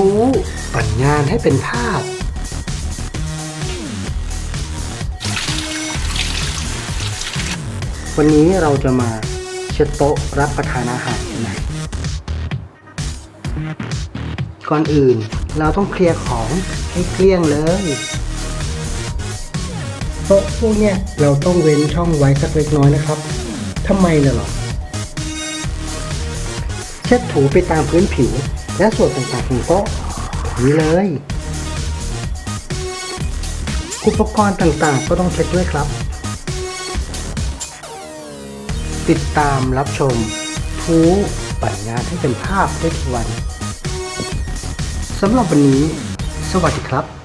ถูปั่นงานให้เป็นภาพ วันนี้เราจะมาเช็ดโต๊ะรับประทานอาหารกันนะก่อนอื่นเราต้องเคลียร์ของให้เกลี้ยงเลยโต๊ะพวกเนี้ยเราต้องเว้นช่องไว้สักเล็กน้อยนะครับทำไมล่ะหรอเช็ดถูไปตามพื้นผิว และส่วนต่างๆของโต๊ะนี้เลย อุปกรณ์ต่างๆก็ต้องเช็คด้วยครับ ติดตามรับชมทูปั่นงานให้เป็นภาพได้ทุกวันสำหรับวันนี้ สวัสดีครับ